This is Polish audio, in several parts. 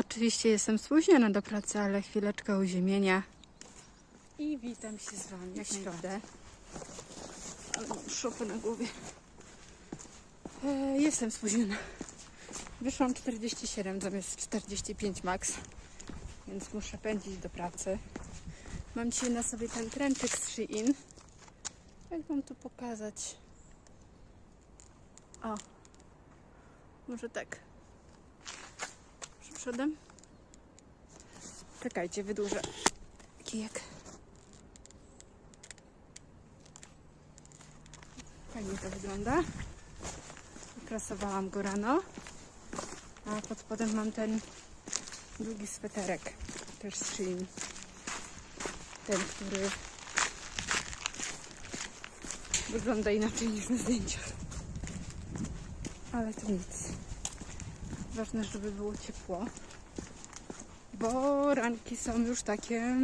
Oczywiście jestem spóźniona do pracy, ale chwileczkę uziemienia. I witam się z Wami Jak środę. Ale mam szopę na głowie. E, jestem spóźniona. Wyszłam 47 zamiast 45 max, więc muszę pędzić do pracy. Mam dzisiaj na sobie ten trenczyk z Shein. Jak Wam tu pokazać? O, może tak. Przodem. Czekajcie, wydłużę kijek. Fajnie to wygląda. Wyprasowałam go rano. A pod spodem mam ten długi sweterek. Też z Shein. Ten, który wygląda inaczej niż na zdjęciach. Ale to nic. Ważne, żeby było ciepło. Bo ranki są już takie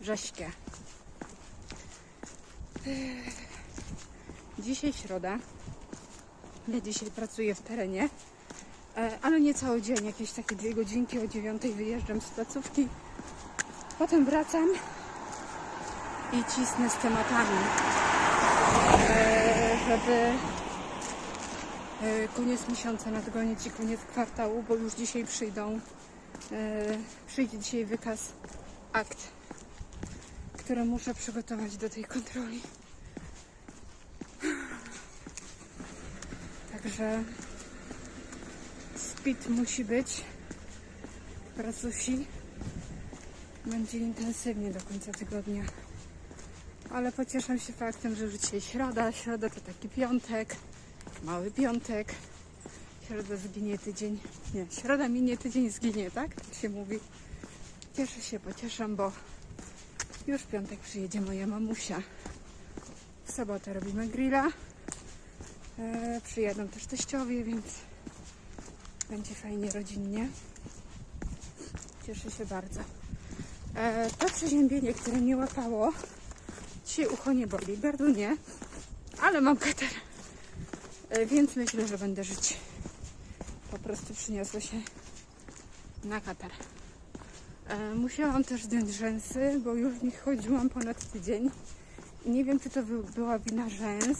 rześkie. Dzisiaj środa. Ja dzisiaj pracuję w terenie, e, ale nie cały dzień, jakieś takie dwie godzinki o dziewiątej wyjeżdżam z placówki. Potem wracam i cisnę z tematami, e, żeby koniec miesiąca nadgonić i koniec kwartału, bo już dzisiaj przyjdą, e, przyjdzie dzisiaj wykaz akt, które muszę przygotować do tej kontroli. Także speed musi być pracusi. Będzie intensywnie do końca tygodnia. Ale pocieszam się faktem, że już dzisiaj środa. Środa to taki piątek, mały piątek. Środa zginie tydzień. Nie, środa minie tydzień zginie, tak? Tak się mówi. Cieszę się, pocieszam, bo już w piątek przyjedzie moja mamusia. W sobotę robimy grilla. E, przyjadą też teściowie, więc będzie fajnie rodzinnie. Cieszę się bardzo. E, to przeziębienie, które mnie łapało, dzisiaj ucho nie boli, gardło nie, ale mam katar. E, więc myślę, że będę żyć. Po prostu przyniosło się na katar. E, musiałam też zdjąć rzęsy, bo już w nich chodziłam ponad tydzień. Nie wiem, czy to by- była wina rzęs,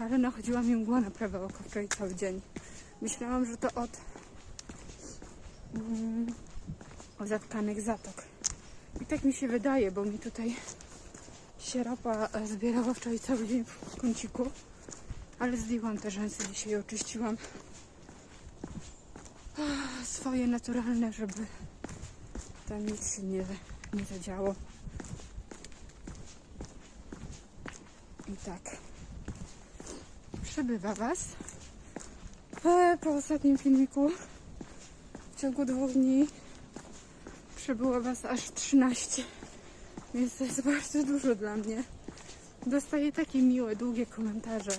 ale nachodziła mi mgła na prawe oko wczoraj cały dzień. Myślałam, że to od, mm, zatkanych zatok. I tak mi się wydaje, bo mi tutaj sierapa e, zbierała wczoraj cały dzień w kąciku. Ale zdjęłam te rzęsy, dzisiaj oczyściłam. Swoje naturalne, żeby tam nic się nie, nie zadziało. I tak przebywa Was. E, po ostatnim filmiku w ciągu dwóch dni przybyło Was aż 13, więc to jest bardzo dużo dla mnie. Dostaję takie miłe, długie komentarze.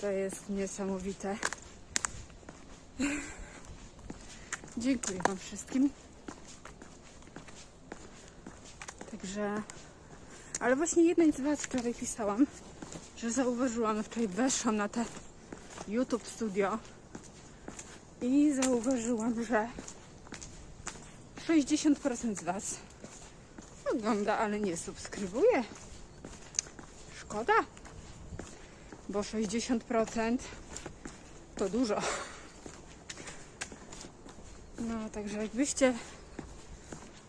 To jest niesamowite. Dziękuję Wam wszystkim. Także, ale właśnie jednej z Was wczoraj pisałam, że zauważyłam, wczoraj weszłam na te YouTube Studio i zauważyłam, że 60% z Was ogląda, ale nie subskrybuje. Szkoda, bo 60% to dużo. No, także jakbyście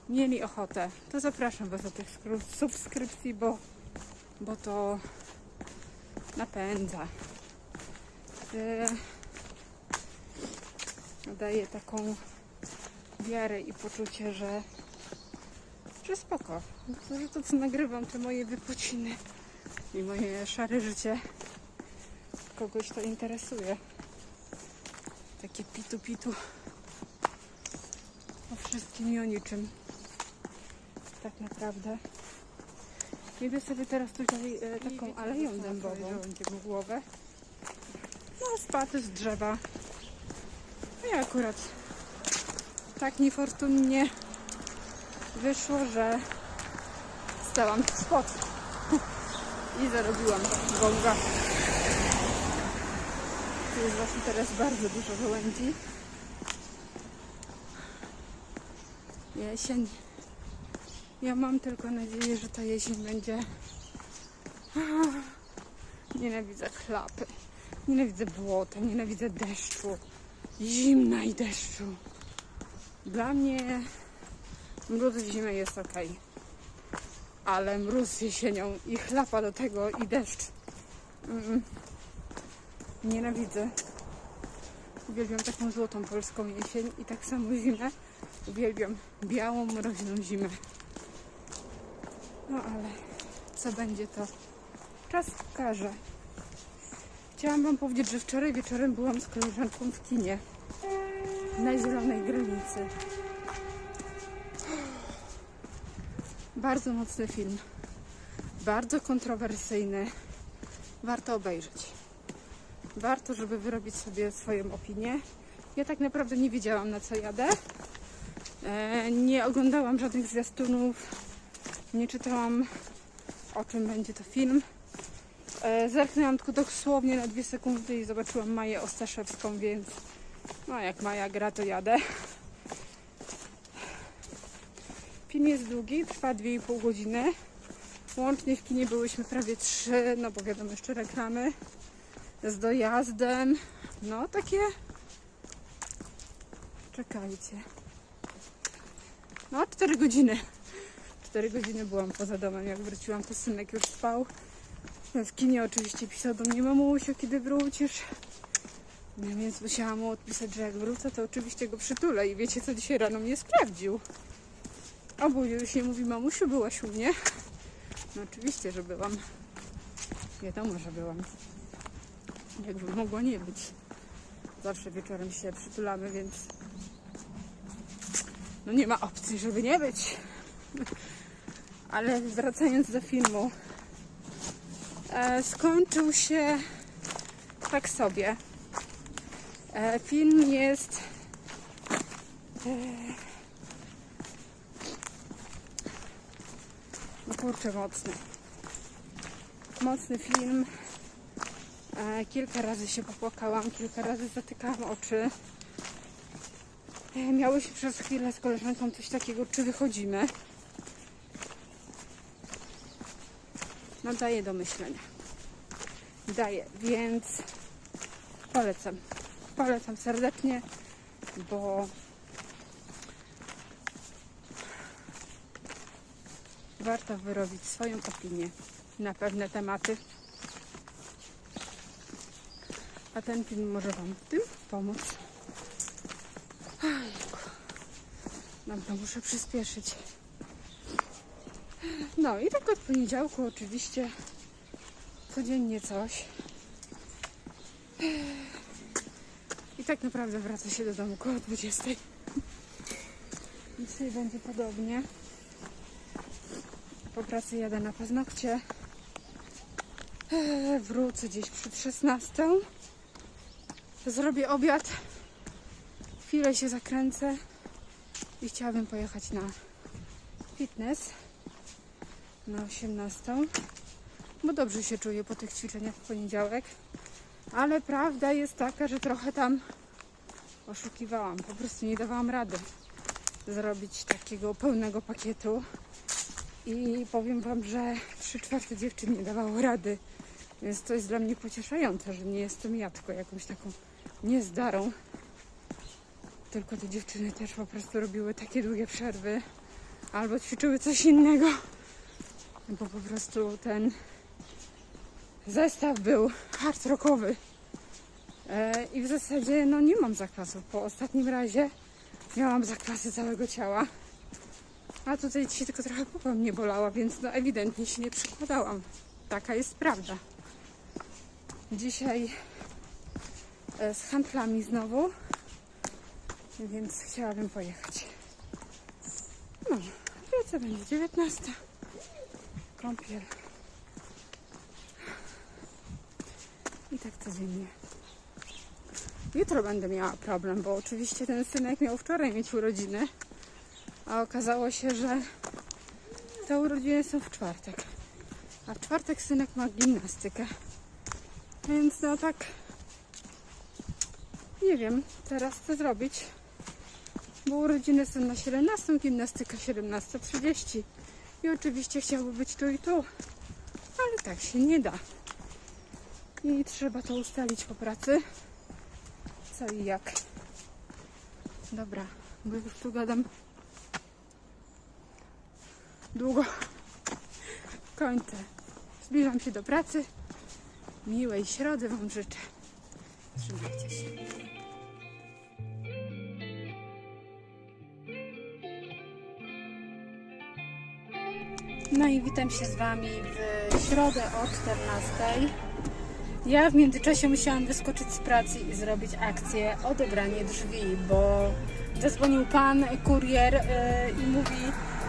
mieli ochotę, to zapraszam Was do tych subskrypcji, bo, bo to napędza. Yy, daje taką wiarę i poczucie, że, że spoko. Że to, co nagrywam, te moje wypociny i moje szare życie, kogoś to interesuje. Takie pitu-pitu o wszystkim i o niczym. Tak naprawdę. Idę sobie teraz tutaj e, taką aleją dębową. głowę. No, spaty z drzewa. No i akurat tak niefortunnie wyszło, że stałam w spot i zarobiłam gołga. Tu jest właśnie teraz bardzo dużo żołędzi. Jesień. Ja mam tylko nadzieję, że ta jesień będzie... Nienawidzę chlapy, nienawidzę błota, nienawidzę deszczu, zimna i deszczu. Dla mnie mróz w zimę jest ok. Ale mróz jesienią i chlapa do tego i deszcz. Mm-mm. Nienawidzę. Uwielbiam taką złotą polską jesień i tak samo zimę. Uwielbiam białą, mroźną zimę. No ale co będzie to czas pokaże. Chciałam Wam powiedzieć, że wczoraj wieczorem byłam z koleżanką w kinie na Zielonej Granicy. Bardzo mocny film. Bardzo kontrowersyjny. Warto obejrzeć. Warto, żeby wyrobić sobie swoją opinię. Ja tak naprawdę nie wiedziałam na co jadę. E, nie oglądałam żadnych zwiastunów. Nie czytałam o czym będzie to film. E, zerknęłam tylko dosłownie na dwie sekundy i zobaczyłam Maję Ostaszewską, więc no jak Maja gra, to jadę. Film jest długi, trwa 2,5 godziny. Łącznie w kinie byłyśmy prawie 3, no bo wiadomo jeszcze reklamy z dojazdem. No takie. Czekajcie. No 4 godziny. 4 godziny byłam poza domem. Jak wróciłam, to synek już spał. W kinie oczywiście pisał do mnie mamusiu, kiedy wrócisz. No więc musiałam mu odpisać, że jak wrócę, to oczywiście go przytulę. I wiecie, co dzisiaj rano mnie sprawdził. Obudził się i mówi, mamusiu, byłaś u mnie? No oczywiście, że byłam. Wiadomo, że byłam. Jakby mogło nie być. Zawsze wieczorem się przytulamy, więc no nie ma opcji, żeby nie być. Ale wracając do filmu, e, skończył się tak sobie. E, film jest. E, no kurczę, mocny. Mocny film. E, kilka razy się popłakałam, kilka razy zatykałam oczy. E, miałyśmy przez chwilę z koleżanką coś takiego, czy wychodzimy. No daje do myślenia. Daje, więc polecam. Polecam serdecznie, bo warto wyrobić swoją opinię na pewne tematy. A ten film może Wam w tym pomóc. Ojejku. Dobra, muszę przyspieszyć. No i tak od poniedziałku oczywiście codziennie coś. I tak naprawdę wraca się do domu koło 20. Dzisiaj będzie podobnie. Po pracy jadę na paznokcie. Eee, Wrócę gdzieś przed 16. Zrobię obiad. Chwilę się zakręcę. I chciałabym pojechać na fitness na 18. Bo dobrze się czuję po tych ćwiczeniach w poniedziałek. Ale prawda jest taka, że trochę tam oszukiwałam. Po prostu nie dawałam rady zrobić takiego pełnego pakietu. I powiem Wam, że trzy czwarte dziewczyn nie dawało rady. Więc to jest dla mnie pocieszające, że nie jestem ja tylko jakąś taką niezdarą. Tylko te dziewczyny też po prostu robiły takie długie przerwy albo ćwiczyły coś innego. Bo po prostu ten zestaw był hard rockowy. E, I w zasadzie no nie mam zakwasów. Po ostatnim razie miałam zakwasy całego ciała. A tutaj dzisiaj tylko trochę pupa mnie bolała, więc no ewidentnie się nie przykładałam. Taka jest prawda. Dzisiaj e, z handlami znowu, więc chciałabym pojechać. No, praca będzie 19. Kąpiel. I tak codziennie. Jutro będę miała problem, bo oczywiście ten synek miał wczoraj mieć urodziny, a okazało się, że te urodziny są w czwartek. A w czwartek synek ma gimnastykę. Więc no tak nie wiem teraz co zrobić, bo urodziny są na 17, gimnastyka 17.30 i oczywiście chciałby być tu i tu, ale tak się nie da. I trzeba to ustalić po pracy, co i jak. Dobra, bo już tu gadam długo. Kończę. Zbliżam się do pracy. Miłej środy Wam życzę. Trzymajcie się. No i witam się z Wami w środę o 14. Ja w międzyczasie musiałam wyskoczyć z pracy i zrobić akcję odebranie drzwi, bo zadzwonił pan kurier yy, i mówi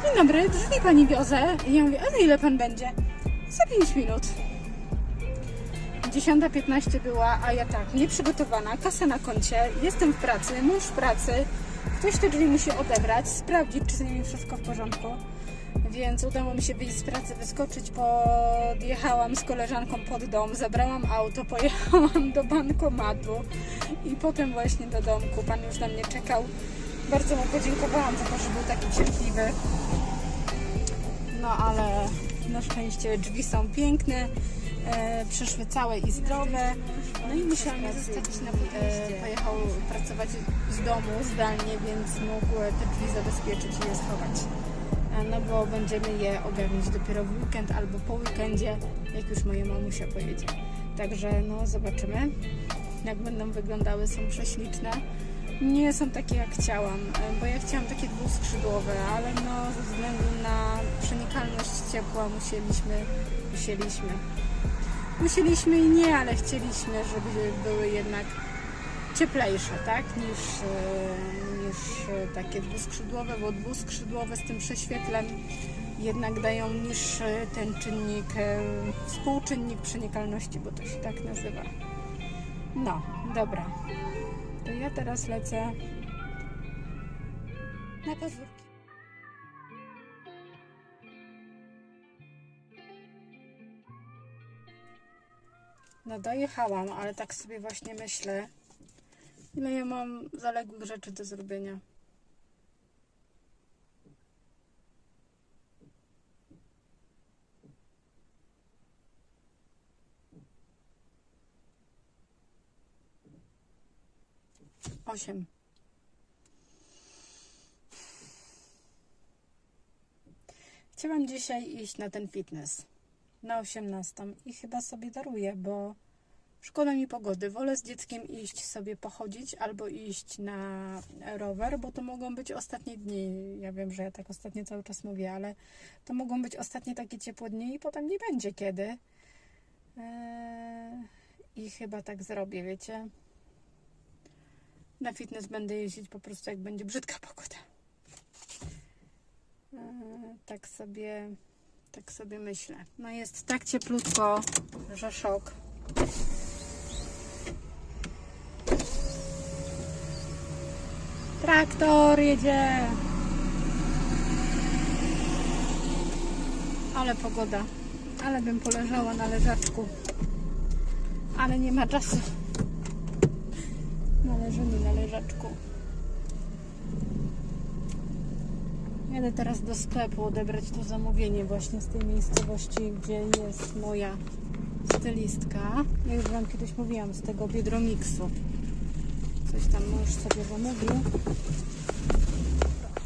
Dzień dobry, drzwi pani wiozę. I ja mówię, a ile pan będzie? Za 5 minut. 10.15 była, a ja tak, nieprzygotowana, kasa na koncie, jestem w pracy, mąż w pracy, ktoś te drzwi musi odebrać, sprawdzić, czy z nimi wszystko w porządku. Więc udało mi się wyjść z pracy, wyskoczyć, podjechałam z koleżanką pod dom, zabrałam auto, pojechałam do bankomatu i potem właśnie do domku. Pan już na mnie czekał. Bardzo mu podziękowałam za to, że był taki cierpliwy. No ale na szczęście drzwi są piękne, e, przyszły całe i zdrowe. No i musiałam je zostawić na e, Pojechał pracować z domu zdalnie, więc mógł te drzwi zabezpieczyć i je schować. E, no bo będziemy je ogarniać dopiero w weekend albo po weekendzie, jak już moja mamusia pojedzie. Także no zobaczymy, jak będą wyglądały, są prześliczne. Nie są takie jak chciałam, e, bo ja chciałam takie dwuskrzydłowe, ale no ze względu na przenikalność ciepła musieliśmy, musieliśmy. Musieliśmy i nie, ale chcieliśmy, żeby były jednak cieplejsze, tak, niż, e, niż e, takie dwuskrzydłowe, bo dwuskrzydłowe z tym prześwietlem jednak dają niższy ten czynnik, współczynnik przenikalności, bo to się tak nazywa. No, dobra. To ja teraz lecę na pazurki. No dojechałam, ale tak sobie właśnie myślę, ile ja mam zaległych rzeczy do zrobienia. Osiem. Chciałam dzisiaj iść na ten fitness na 18 i chyba sobie daruję, bo szkoda mi pogody. Wolę z dzieckiem iść sobie pochodzić albo iść na rower, bo to mogą być ostatnie dni. Ja wiem, że ja tak ostatnio cały czas mówię, ale to mogą być ostatnie takie ciepłe dni i potem nie będzie kiedy. Eee, I chyba tak zrobię, wiecie. Na fitness będę jeździć po prostu jak będzie brzydka pogoda. Eee, tak sobie tak sobie myślę. No jest tak cieplutko, że szok. Traktor jedzie. Ale pogoda. Ale bym poleżała na leżaczku. Ale nie ma czasu. Należy mi na leżaczku. Jadę teraz do sklepu odebrać to zamówienie właśnie z tej miejscowości, gdzie jest moja stylistka. Ja już Wam kiedyś mówiłam z tego Biedromiksu. Coś tam mąż sobie zamówił.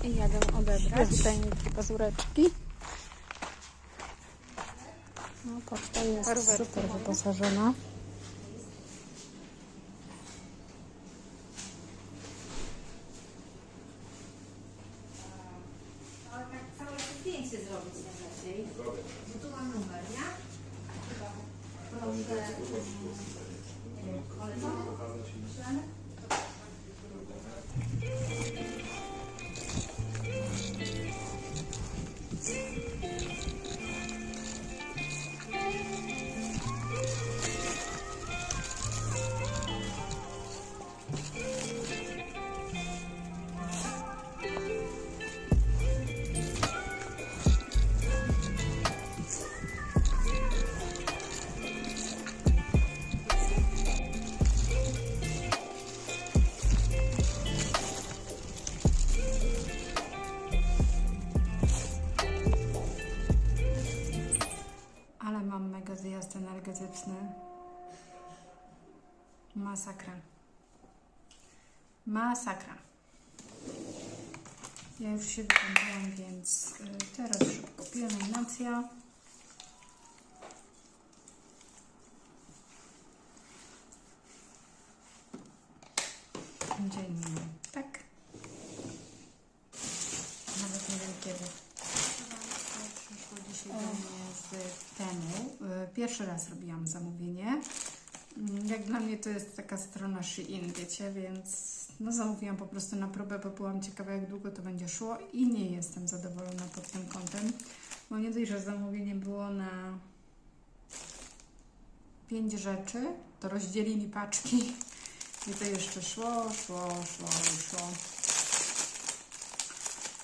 I jadę odebrać. Takie pazureczki. No, poczta jest super wyposażona. Się wykończyłam, więc y, teraz szybko pielęgnacja. Dzień minął, tak? Nawet nie wiem kiedy. Przyszło dzisiaj do mnie z temu. Y, Pierwszy raz robiłam zamówienie. Mm, Jak dla mnie to jest taka strona Shein, wiecie, więc no zamówiłam po prostu na próbę, bo byłam ciekawa jak długo to będzie szło i nie jestem zadowolona pod tym kątem, bo nie dość, że zamówienie było na pięć rzeczy, to rozdzielili paczki i to jeszcze szło, szło, szło szło.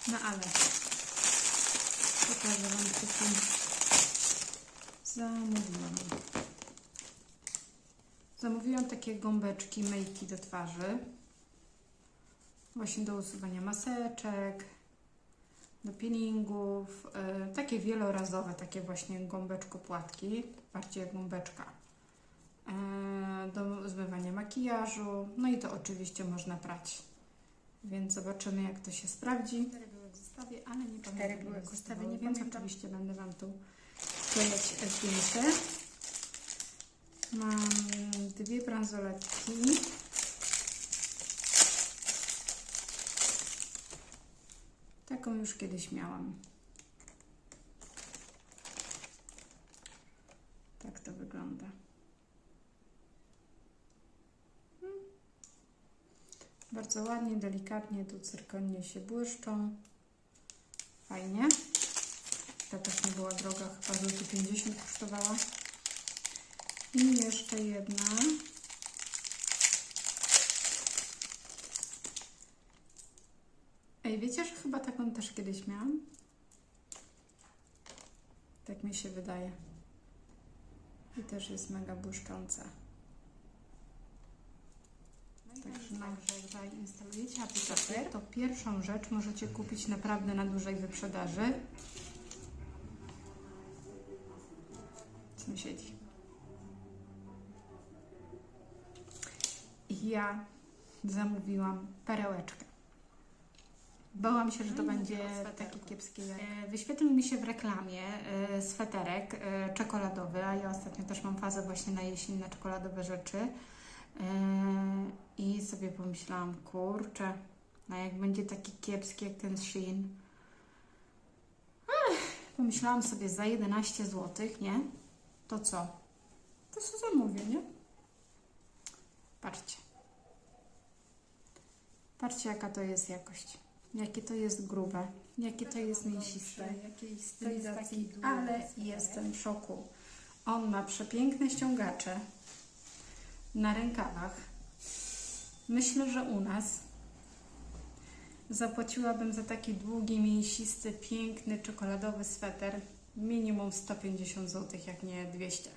No ale pokażę Wam co tu zamówiłam. Zamówiłam takie gąbeczki myjki do twarzy. Właśnie do usuwania maseczek, do peelingów. y, takie wielorazowe, takie właśnie gąbeczko-płatki. Bardziej jak gąbeczka. y, do zmywania makijażu. No i to oczywiście można prać. Więc zobaczymy jak to się sprawdzi. Cztery były w zestawie, ale nie pamiętam. Cztery były w zestawie, nie więc pamiętam. oczywiście będę Wam tu sklejać zdjęcie. Mam dwie bransoletki. Taką już kiedyś miałam. Tak to wygląda. Hmm. Bardzo ładnie, delikatnie tu cyrkonie się błyszczą. Fajnie. Ta też nie była droga, chyba złoty 50 kosztowała. I jeszcze jedna. Ej, wiecie, że chyba taką też kiedyś miałam? Tak mi się wydaje. I też jest mega błyszcząca. Także no, że jak zainstalujecie aplikację, to pierwszą rzecz możecie kupić naprawdę na dużej wyprzedaży. Sąsiedzi. I ja zamówiłam perełeczkę. Bałam się, że to będzie takie kiepskie. jak- E, Wyświetlił mi się w reklamie e, sweterek e, czekoladowy, a ja ostatnio też mam fazę właśnie na jesień na czekoladowe rzeczy. I sobie pomyślałam, kurczę, no jak będzie taki kiepski jak ten Shein. Pomyślałam sobie za 11 zł, nie? To co? To co zamówię, nie? Patrzcie. Patrzcie, jaka to jest jakość. Jakie to jest grube. Jakie to jest mięsiste. To jest taki, ale jestem w szoku. On ma przepiękne ściągacze na rękawach. Myślę, że u nas zapłaciłabym za taki długi, mięsisty, piękny, czekoladowy sweter minimum 150 zł, jak nie 200.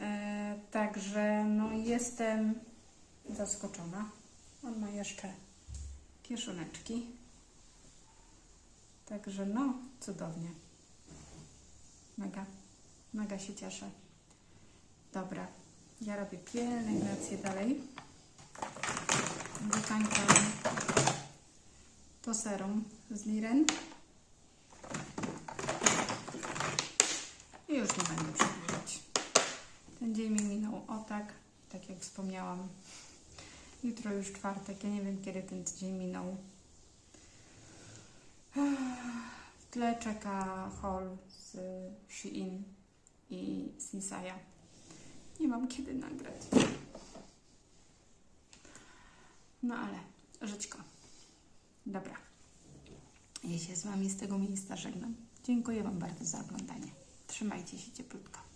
E, także no, jestem zaskoczona. On ma jeszcze kieszoneczki. Także no, cudownie. Mega, mega się cieszę. Dobra, ja robię pielęgnację dalej. Wykańczam to serum z Liren. I już nie będę przedłużać. Ten dzień mi minął o tak, tak jak wspomniałam. Jutro już czwartek, ja nie wiem kiedy ten tydzień minął. W tle czeka haul z Shein i z Nisaya. Nie mam kiedy nagrać. No ale, żyćko. Dobra. Ja się z Wami z tego miejsca żegnam. Dziękuję Wam bardzo za oglądanie. Trzymajcie się cieplutko.